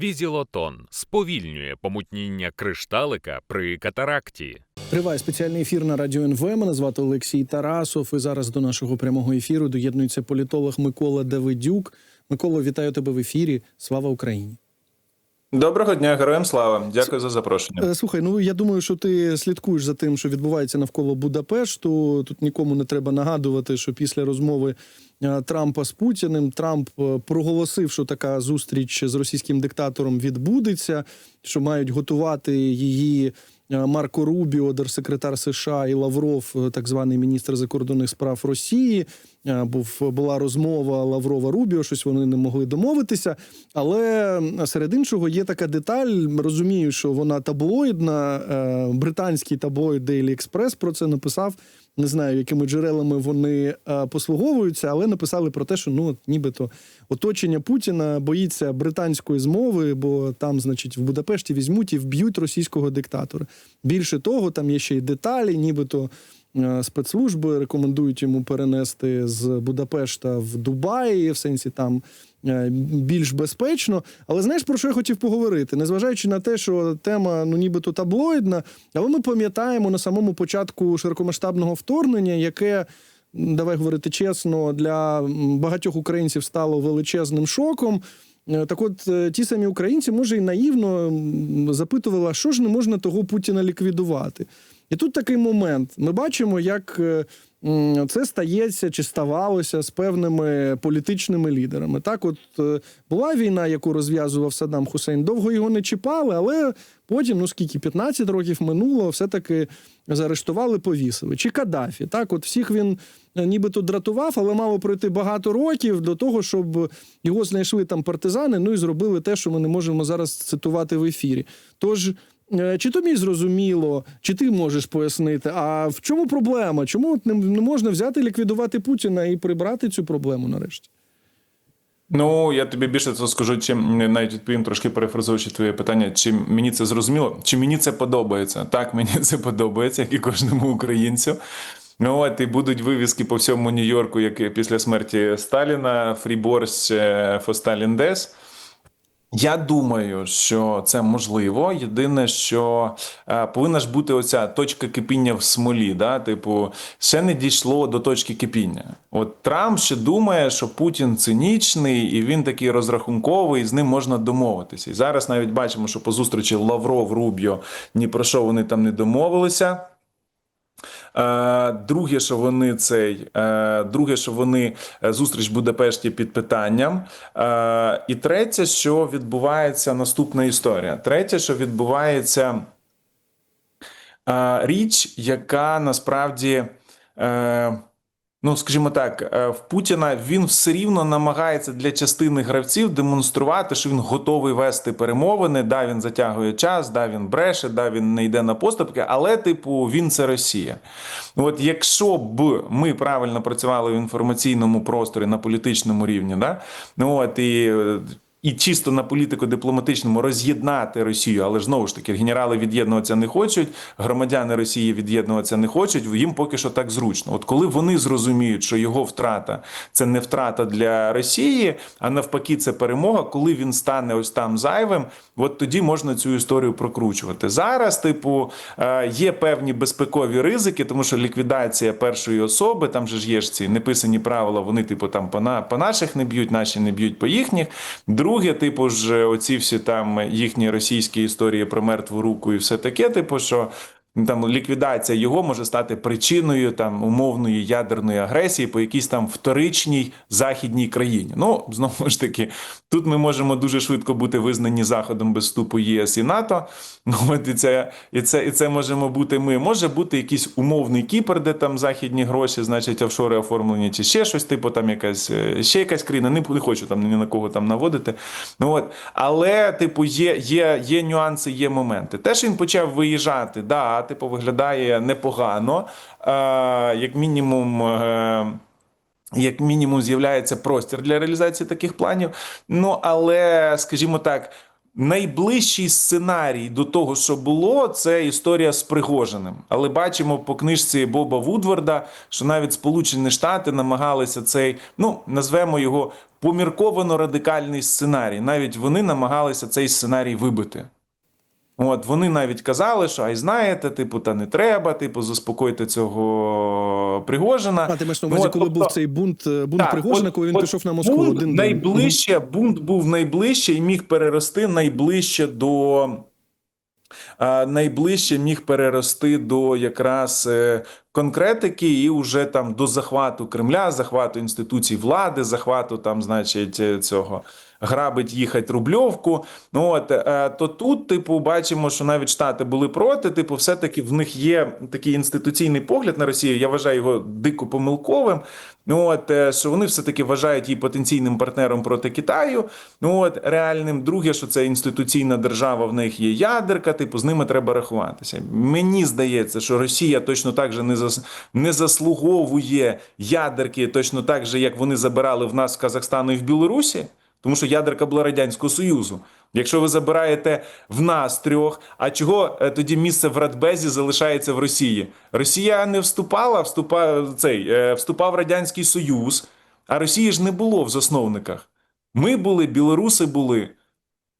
Візілотон сповільнює помутніння кришталика при катаракті. Триває спеціальний ефір на радіо НВ. Мене звати Олексій Тарасов. І зараз до нашого прямого ефіру доєднується політолог Микола Давидюк. Микола, вітаю тебе в ефірі. Слава Україні! Доброго дня, героям слава. Дякую за запрошення. Е, Слухай, ну я думаю, що ти слідкуєш за тим, що відбувається навколо Будапешту. Тут нікому не треба нагадувати, що після розмови е, Трампа з Путіним Трамп е, проголосив, що така зустріч з російським диктатором відбудеться, що мають готувати її. Е, Марко Рубіо, держсекретар США і Лавров, е, так званий міністр закордонних справ Росії. Е, Був була розмова Лаврова Рубіо, щось вони не могли домовитися. Але серед іншого є така деталь. Розумію, що вона таблоїдна. Британський таблоїд Daily Express про це написав. Не знаю, якими джерелами вони е, послуговуються, але написали про те, що ну нібито оточення Путіна боїться британської змови, бо там, значить, в Будапешті візьмуть і вб'ють російського диктатора. Більше того, там є ще й деталі, нібито. Е, Спецслужби рекомендують йому перенести з Будапешта в Дубай, в сенсі там е, більш безпечно. Але знаєш про що я хотів поговорити? Незважаючи на те, що тема ну нібито таблоїдна, але ми пам'ятаємо на самому початку широкомасштабного вторгнення, яке. Давай говорити чесно, для багатьох українців стало величезним шоком. Е, Так, от ті самі українці, може, і наївно запитували, що ж не можна того Путіна ліквідувати? І тут такий момент. Ми бачимо, як е, це стається чи ставалося з певними політичними лідерами. Так, от е, була війна, яку розв'язував Саддам Хусейн, довго його не чіпали, але потім, ну скільки, 15 років минуло, все-таки заарештували, повісили. Чи Каддафі. Так, от всіх він е, нібито дратував, але мало пройти багато років до того, щоб його знайшли там партизани, ну і зробили те, що ми не можемо зараз цитувати в ефірі. Тож. Е, Чи тобі зрозуміло, чи ти можеш пояснити, а в чому проблема? Чому не, можна взяти ліквідувати Путіна і прибрати цю проблему нарешті? Ну я тобі більше це скажу, чим навіть відповім трошки перефразуючи твоє питання. Чи мені це зрозуміло? Чи мені це подобається? Так, мені це подобається, як і кожному українцю. Ну от і будуть вивіски по всьому Нью-Йорку, як після смерті Сталіна, Фріборс, Фосталіндес. Я думаю, що це можливо. Єдине, що е, повинна ж бути оця точка кипіння в смолі. Да? Типу, ще не дійшло до точки кипіння. От Трамп ще думає, що Путін цинічний і він такий розрахунковий, і з ним можна домовитися. І зараз навіть бачимо, що по зустрічі Лавров Рубіо ні про що вони там не домовилися. Е, Друге, що вони цей, е, друге, що вони е, зустріч в Будапешті під питанням. І третє, що відбувається наступна історія. Третє, що відбувається річ, яка насправді. Е, Ну, скажімо так, е, в Путіна він все рівно намагається для частини гравців демонструвати, що він готовий вести перемовини. Да, він затягує час, да, він бреше, да, він не йде на поступки, але, типу, він це Росія. От якщо б ми правильно працювали в інформаційному просторі на політичному рівні, да, ну от і. І чисто на політико-дипломатичному роз'єднати Росію, але ж знову ж таки генерали від'єднуватися не хочуть, громадяни Росії від'єднуватися не хочуть. Їм поки що так зручно. От коли вони зрозуміють, що його втрата це не втрата для Росії, а навпаки, це перемога. Коли він стане ось там зайвим, от тоді можна цю історію прокручувати. Зараз, типу, е, є певні безпекові ризики, тому що ліквідація першої особи, там же ж є ж ці неписані правила. Вони, типу, там по на по наших не б'ють, наші не б'ють по їхніх. Друге, типу ж, оці всі там їхні російські історії про мертву руку і все таке, типу, що. Там ліквідація його може стати причиною там умовної ядерної агресії по якійсь там вторичній західній країні. Ну знову ж таки, тут ми можемо дуже швидко бути визнані заходом без вступу ЄС і НАТО. Ну от і це, і це, і це можемо бути ми. Може бути якийсь умовний Кіпр, де там західні гроші, значить офшори оформлені, чи ще щось, типу там якась е, ще якась країна. Не, не хочу там ні на кого там наводити. Ну от, але, типу, є, є, є нюанси, є моменти. Те, що він почав виїжджати, да, типу, виглядає непогано, е, як мінімум. Е, як мінімум з'являється простір для реалізації таких планів. Ну але, скажімо так, найближчий сценарій до того, що було, це історія з Пригожиним. Але бачимо по книжці Боба Вудварда, що навіть Сполучені Штати намагалися цей, ну назвемо його помірковано радикальний сценарій. Навіть вони намагалися цей сценарій вибити. От вони навіть казали, що ай знаєте, типу, та не треба, типу, заспокойте цього Пригожина. А ти маєш на увазі, коли тобто- був цей бунт, е, бунт так, Пригожина, от- коли він от пішов на Москву бунт один день. найближче, бунт був найближче і міг перерости найближче до. Найближче міг перерости до якраз е, конкретики і вже там до захвату Кремля, захвату інституцій влади, захвату там, значить, е, цього грабить їхати рубльовку. Ну от е, то тут, типу, бачимо, що навіть штати були проти. Типу, все-таки в них є такий інституційний погляд на Росію. Я вважаю його дико помилковим. Ну от е, що вони все-таки вважають її потенційним партнером проти Китаю. Ну от реальним друге, що це інституційна держава, в них є ядерка. Типу, з ними треба рахуватися. Мені здається, що Росія точно так же не зас... не заслуговує ядерки, точно так же, як вони забирали в нас в Казахстану і в Білорусі. Тому що ядерка була радянського союзу. Якщо ви забираєте в нас трьох, а чого е, тоді місце в Радбезі залишається в Росії? Росія не вступала, вступав цей е, вступав радянський союз, а Росії ж не було в засновниках. Ми були, білоруси були.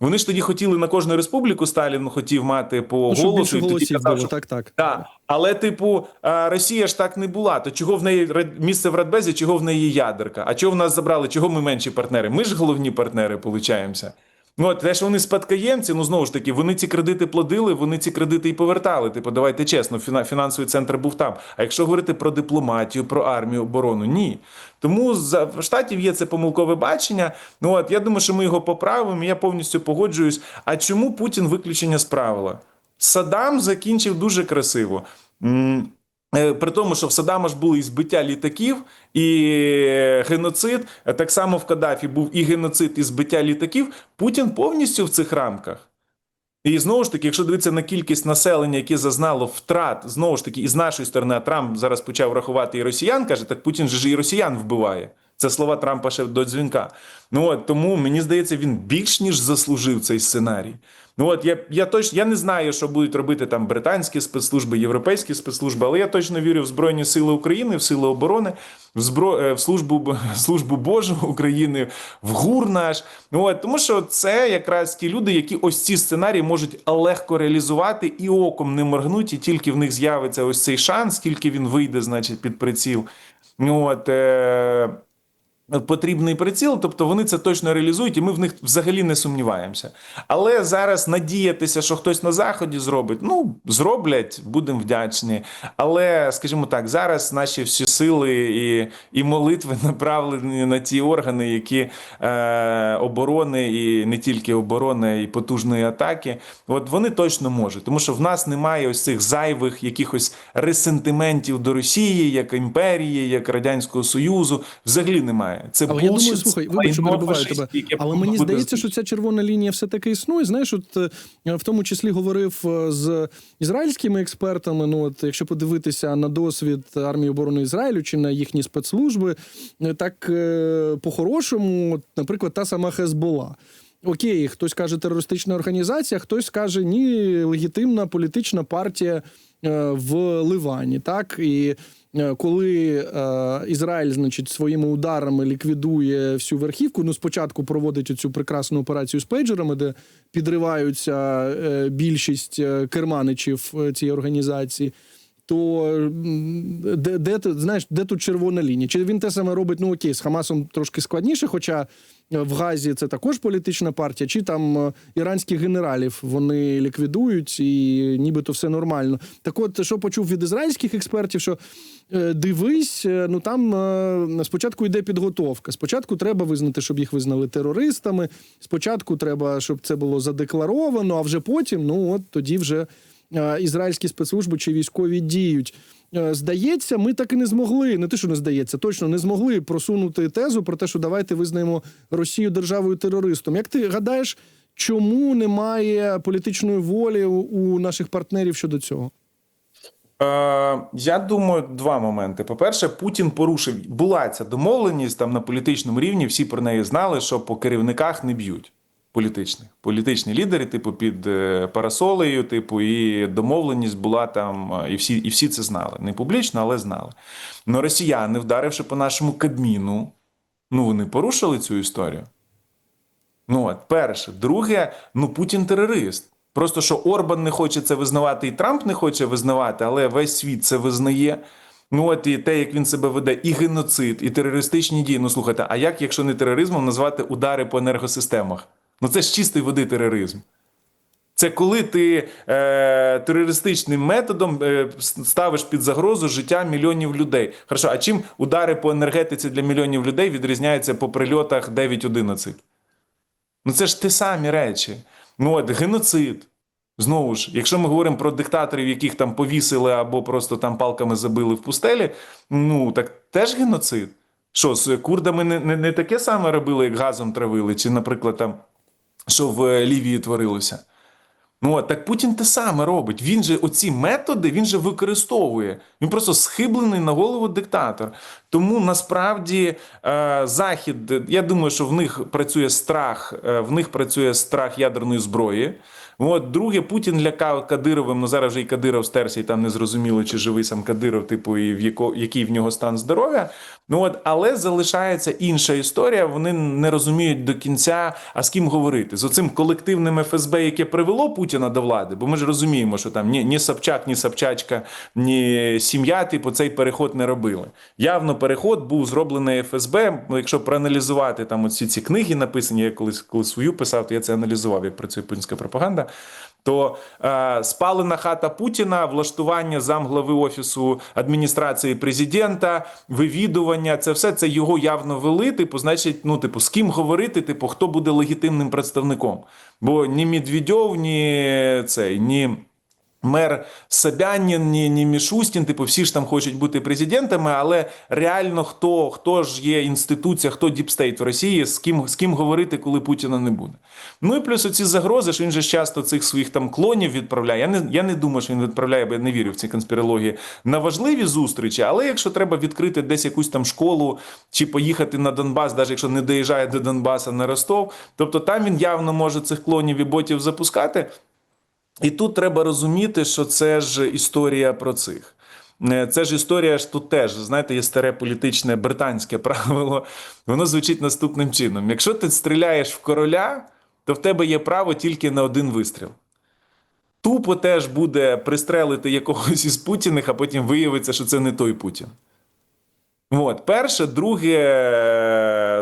Вони ж тоді хотіли на кожну республіку Сталін хотів мати по Ну, голосу. і тоді казав, що так, так. Да. але типу Росія ж так не була. То чого в неї місце в Радбезі, чого в неї ядерка? А чого в нас забрали? Чого ми менші партнери? Ми ж головні партнери, получаємося. Ну, от те, що вони спадкоємці, ну знову ж таки, вони ці кредити плодили, вони ці кредити і повертали. Типу, давайте чесно, фіна- фінансовий центр був там. А якщо говорити про дипломатію, про армію, оборону, ні. Тому в штатів є це помилкове бачення. Ну от я думаю, що ми його поправимо. Я повністю погоджуюсь. А чому Путін виключення з правила? Саддам закінчив дуже красиво. Е, При тому, що в Саддама ж були і збиття літаків, і геноцид. Е, Так само в Каддафі був і геноцид, і збиття літаків. Путін повністю в цих рамках. І знову ж таки, якщо дивитися на кількість населення, яке зазнало втрат, знову ж таки, і з нашої сторони, а Трамп зараз почав рахувати і росіян, каже, так Путін же ж і росіян вбиває. Це слова Трампа ще до дзвінка. Ну от тому мені здається, він більш ніж заслужив цей сценарій. Ну от я, я точно я не знаю, що будуть робити там британські спецслужби, європейські спецслужби, але я точно вірю в Збройні Сили України, в Сили оборони, в збро... е, в службу службу Божу України, в ГУР наш. Ну от тому, що це якраз ті люди, які ось ці сценарії можуть легко реалізувати і оком не моргнуть, і тільки в них з'явиться ось цей шанс, тільки він вийде, значить, під приціл. Ну от. Е... Потрібний приціл, тобто вони це точно реалізують, і ми в них взагалі не сумніваємося. Але зараз надіятися, що хтось на заході зробить, ну зроблять, будемо вдячні. Але, скажімо так, зараз наші всі сили і, і молитви направлені на ті органи, які е, оборони, і не тільки оборони, і потужної атаки. От вони точно можуть, тому що в нас немає ось цих зайвих якихось ресентиментів до Росії, як імперії, як радянського союзу. Взагалі немає. Це Але я думаю, слухай, вибач, що перебиваю тебе. Але мені здається, що ця червона лінія все таки існує. Знаєш, от е, в тому числі говорив е, з ізраїльськими експертами. Ну, от якщо подивитися на досвід армії оборони Ізраїлю чи на їхні спецслужби, е, так по-хорошому, наприклад, та сама Хезбола. Окей, хтось каже терористична організація, хтось каже ні, легітимна політична партія в Ливані. Так і коли е, Ізраїль, значить, своїми ударами ліквідує всю верхівку. Ну, спочатку проводить цю прекрасну операцію з пейджерами, де підриваються е, більшість е, керманичів е, цієї організації. То де, де знаєш, де тут червона лінія? Чи він те саме робить? Ну окей, з Хамасом трошки складніше, хоча е, в Газі це також політична партія, чи там е, іранських генералів вони ліквідують і нібито все нормально. Так от, що почув від ізраїльських експертів, що е, дивись, ну там спочатку йде підготовка. Спочатку треба визнати, щоб їх визнали терористами. Спочатку треба, щоб це було задекларовано, а вже потім, ну от тоді вже ізраїльські спецслужби чи військові діють. Е, Здається, ми так і не змогли, не те, що не здається, точно не змогли просунути тезу про те, що давайте визнаємо Росію державою терористом. Як ти гадаєш, чому немає політичної волі у- наших партнерів щодо цього? Е, я думаю, два моменти. По-перше, Путін порушив. Була ця домовленість там на політичному рівні. Всі про неї знали, що по керівниках не б'ють. Політичних. Політичні лідери, типу, під е, парасолею, типу, і домовленість була там, е, і всі, і всі це знали. Не публічно, але знали. Но росіяни, вдаривши по нашому Кабміну, ну вони порушили цю історію. Ну, от, перше. Друге, ну Путін терорист. Просто що Орбан не хоче це визнавати, і Трамп не хоче визнавати, але весь світ це визнає. Ну от і те, як він себе веде, і геноцид, і терористичні дії. Ну слухайте, а як, якщо не тероризмом, назвати удари по енергосистемах? Ну це ж чистий води тероризм. Це коли ти е, терористичним методом е, ставиш під загрозу життя мільйонів людей. Хорошо, а чим удари по енергетиці для мільйонів людей відрізняються по прильотах 9-11? Ну це ж ті самі речі. Ну от геноцид. Знову ж, якщо ми говоримо про диктаторів, яких там повісили або просто там палками забили в пустелі, ну так теж геноцид. Що з курдами не, не, не таке саме робили, як газом травили, чи, наприклад, там, що в Лівії творилося. Ну, так Путін те саме робить. Він же оці методи він же використовує. Він просто схиблений на голову диктатор. Тому насправді е, Захід, я думаю, що в них працює страх, е, в них працює страх ядерної зброї. От, друге, Путін лякав Кадировим, ну зараз вже і Кадиров стерся, і там не зрозуміло, чи живий сам Кадиров, типу, і в яко, який в нього стан здоров'я. Ну от, але залишається інша історія. Вони не розуміють до кінця, а з ким говорити з оцим колективним ФСБ, яке привело Путіна до влади. Бо ми ж розуміємо, що там ні, ні Собчак, ні Собчачка, ні сім'я, типу, цей переход не робили. Явно переход був зроблений ФСБ. Ну, якщо проаналізувати там оці ці книги написані, я колись коли свою писав, то я це аналізував, як працює путінська пропаганда. То е, спалена хата Путіна, влаштування замглави офісу адміністрації президента, вивідування, це все це його явно вели. Типу, значить, ну типу, з ким говорити, типу, хто буде легітимним представником? Бо ні Медведєв, ні цей, ні. Мер Собянін, ні, ні Мішустін, типу, всі ж там хочуть бути президентами, але реально хто, хто ж є інституція, хто діпстейт в Росії, з ким, з ким говорити, коли Путіна не буде. Ну і плюс оці загрози, що він же часто цих своїх там клонів відправляє. Я не, я не думаю, що він відправляє, бо я не вірю в ці конспірології на важливі зустрічі, але якщо треба відкрити десь якусь там школу чи поїхати на Донбас, навіть якщо не доїжджає до Донбаса на Ростов, тобто там він явно може цих клонів і ботів запускати. І тут треба розуміти, що це ж історія про цих. Е, Це ж історія ж тут теж, знаєте, є старе політичне британське правило. Воно звучить наступним чином: якщо ти стріляєш в короля, то в тебе є право тільки на один вистріл. Тупо теж буде пристрелити якогось із Путіних, а потім виявиться, що це не той Путін. От, перше, друге,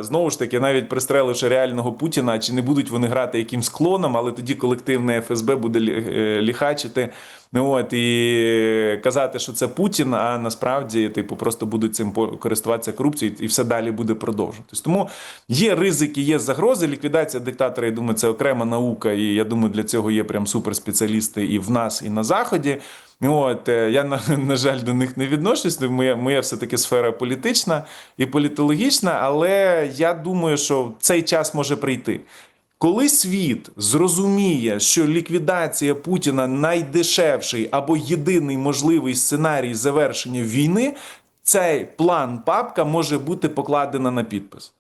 знову ж таки, навіть пристреливши реального Путіна, чи не будуть вони грати якимсь клоном, але тоді колективне ФСБ буде е, ліхачити. Ну, От, і казати, що це Путін, а насправді, типу, просто будуть цим користуватися корупцією, і все далі буде продовжуватись. Тому є ризики, є загрози. Ліквідація диктатора, я думаю, це окрема наука, і я думаю, для цього є прям суперспеціалісти і в нас, і на заході. От е, я на, на жаль до них не відношусь. Моя, моя все таки сфера політична і політологічна, але я думаю, що цей час може прийти. Коли світ зрозуміє, що ліквідація Путіна найдешевший або єдиний можливий сценарій завершення війни, цей план папка може бути покладена на підпис.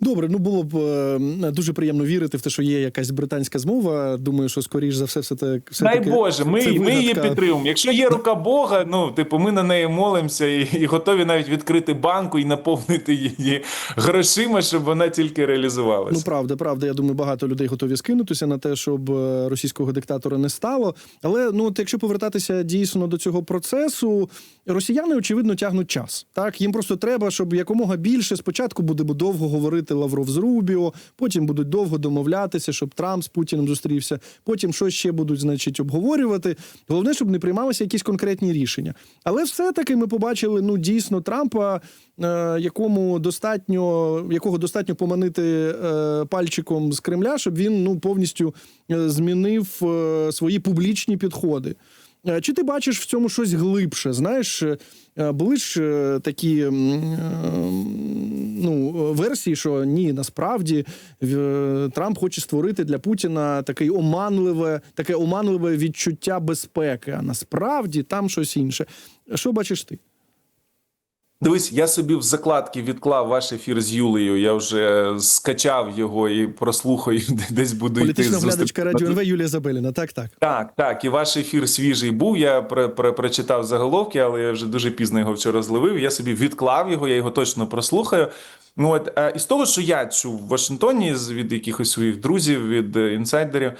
Добре, ну було б е, дуже приємно вірити в те, що є якась британська змова. Думаю, що скоріш за все, все так все Дай Боже, ми, ми її підтримуємо. Якщо є рука Бога, ну типу, ми на неї молимося і, і готові навіть відкрити банку і наповнити її грошима, щоб вона тільки реалізувалася. Ну, правда, правда. Я думаю, багато людей готові скинутися на те, щоб е, російського диктатора не стало. Але ну, от якщо повертатися дійсно до цього процесу, росіяни очевидно тягнуть час. Так їм просто треба, щоб якомога більше спочатку буде довго говорити Лавров з Рубіо, потім будуть довго домовлятися, щоб Трамп з Путіним зустрівся. Потім що ще будуть, значить, обговорювати. Головне, щоб не приймалися якісь конкретні рішення. Але все-таки ми побачили ну дійсно Трампа, е, якому достатньо якого достатньо поманити е, пальчиком з Кремля, щоб він ну повністю е, змінив свої публічні підходи. Е, Чи ти бачиш в цьому щось глибше? Знаєш, е, були ж е, такі е, ну, версії, що ні, насправді е, Трамп хоче створити для Путіна таке оманливе, таке оманливе відчуття безпеки, а насправді там щось інше. Що бачиш ти? Дивись, я собі в закладки відклав ваш ефір з Юлею. Я вже скачав його і прослухаю, де- десь буду йти Політична глядачка радіо НВ Юлія Забеліна. Так, так. Так, так, і ваш ефір свіжий був. Я про, про, прочитав заголовки, але я вже дуже пізно його вчора зловив. Я собі відклав його, я його точно прослухаю. Ну от е, із того, що я чув в Вашингтоні з від якихось своїх друзів, від е, інсайдерів.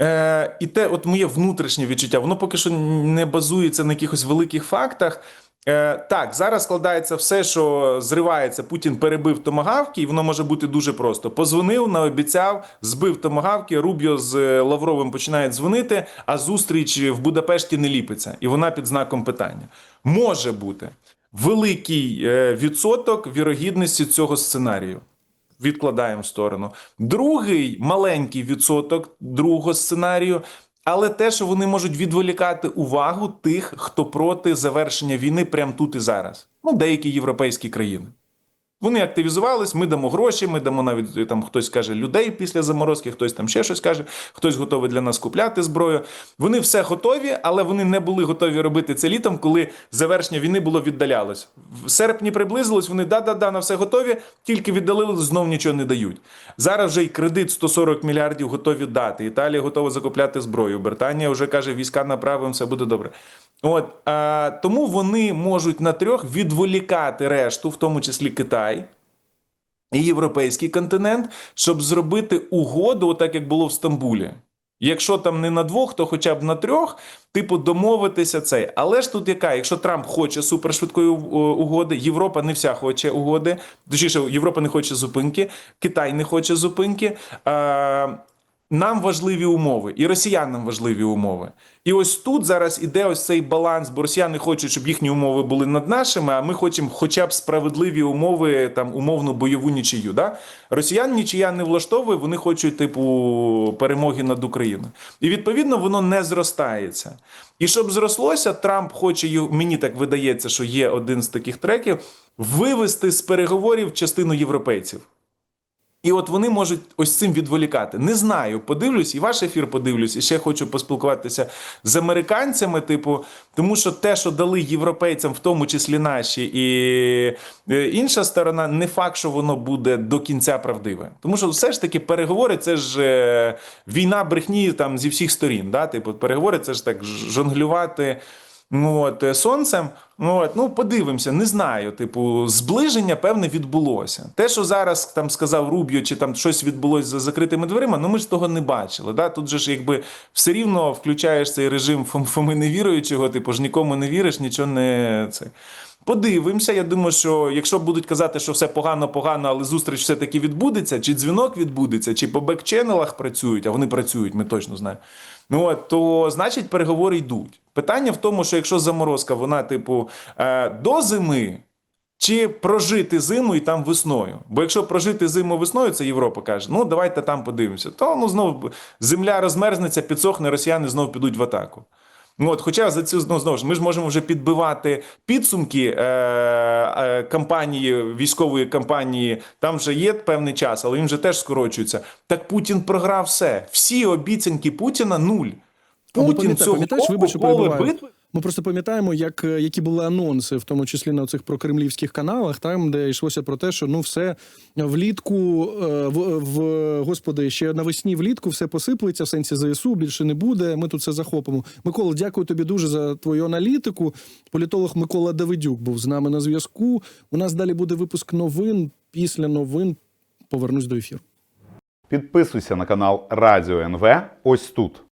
Е, і те, от моє внутрішнє відчуття, воно поки що не базується на якихось великих фактах. Е, так, зараз складається все, що зривається. Путін перебив томагавки, і воно може бути дуже просто. Позвонив, наобіцяв, збив томагавки. Рубіо з е, Лавровим починають дзвонити, а зустріч в Будапешті не ліпиться, і вона під знаком питання. Може бути великий е, відсоток вірогідності цього сценарію. Відкладаємо в сторону. Другий маленький відсоток другого сценарію, але те, що вони можуть відволікати увагу тих, хто проти завершення війни прямо тут і зараз. Ну, деякі європейські країни. Вони активізувались, ми дамо гроші, ми дамо навіть е, там хтось каже людей після заморозки, хтось там ще щось каже, хтось готовий для нас купляти зброю. Вони все готові, але вони не були готові робити це літом, коли завершення війни було віддалялось. В серпні приблизилось, вони да-да-да, на все готові, тільки віддалили, знов нічого не дають. Зараз вже й кредит 140 мільярдів готові дати. Італія готова закупляти зброю. Британія вже каже, війська направимо, все буде добре. От а, тому вони можуть на трьох відволікати решту, в тому числі Китай і європейський континент, щоб зробити угоду, так як було в Стамбулі. Якщо там не на двох, то хоча б на трьох, типу, домовитися цей. Але ж тут яка? Якщо Трамп хоче супершвидкої угоди, Європа не вся хоче угоди, точніше, Європа не хоче зупинки, Китай не хоче зупинки. А, нам важливі умови, і росіянам важливі умови. І ось тут зараз іде ось цей баланс, бо росіяни хочуть, щоб їхні умови були над нашими, а ми хочемо хоча б справедливі умови, там умовну бойову нічию. Да? Росіян нічия не влаштовує, вони хочуть, типу, перемоги над Україною. І відповідно воно не зростається. І щоб зрослося, Трамп хоче мені так видається, що є один з таких треків, вивести з переговорів частину європейців. І от вони можуть ось цим відволікати. Не знаю, подивлюсь, і ваш ефір подивлюсь, і ще хочу поспілкуватися з американцями, типу, тому що те, що дали європейцям, в тому числі наші, і е, інша сторона, не факт, що воно буде до кінця правдиве. Тому що все ж таки переговори це ж е, війна брехні там зі всіх сторін. Да? Типу, переговори це ж так жонглювати. Ну, от, е, сонцем, ну, от, ну подивимося, не знаю. Типу, зближення певне відбулося. Те, що зараз там сказав Руб'ю, чи там щось відбулося за закритими дверима, ну ми ж того не бачили. Да? Тут же ж якби все рівно включаєш цей режим Фом- Фоми невіруючого, типу ж нікому не віриш, нічого не це. Подивимося. Я думаю, що якщо будуть казати, що все погано, погано, але зустріч все-таки відбудеться, чи дзвінок відбудеться, чи по бекченелах працюють, а вони працюють, ми точно знаємо. Ну от то значить переговори йдуть. Питання в тому, що якщо заморозка, вона, типу, е, до зими. Чи прожити зиму і там весною? Бо якщо прожити зиму весною, це Європа каже, ну давайте там подивимося. То ну знову земля розмерзнеться, підсохне, росіяни знову підуть в атаку. Ну, от, хоча за цю ну, знову ж ми ж можемо вже підбивати підсумки е, е, кампанії, військової кампанії. Там вже є певний час, але він вже теж скорочується. Так Путін програв все. Всі обіцянки Путіна нуль. Ну, Путін цього поле битви Ми просто пам'ятаємо, як, е, які були анонси, в тому числі на цих прокремлівських каналах, там де йшлося про те, що ну все влітку е, в, в господи, ще навесні влітку все посиплеться в сенсі ЗСУ, більше не буде. Ми тут все захопимо. Микола, дякую тобі дуже за твою аналітику. Політолог Микола Давидюк був з нами на зв'язку. У нас далі буде випуск новин. Після новин повернусь до ефіру. Підписуйся на канал Радіо НВ ось тут.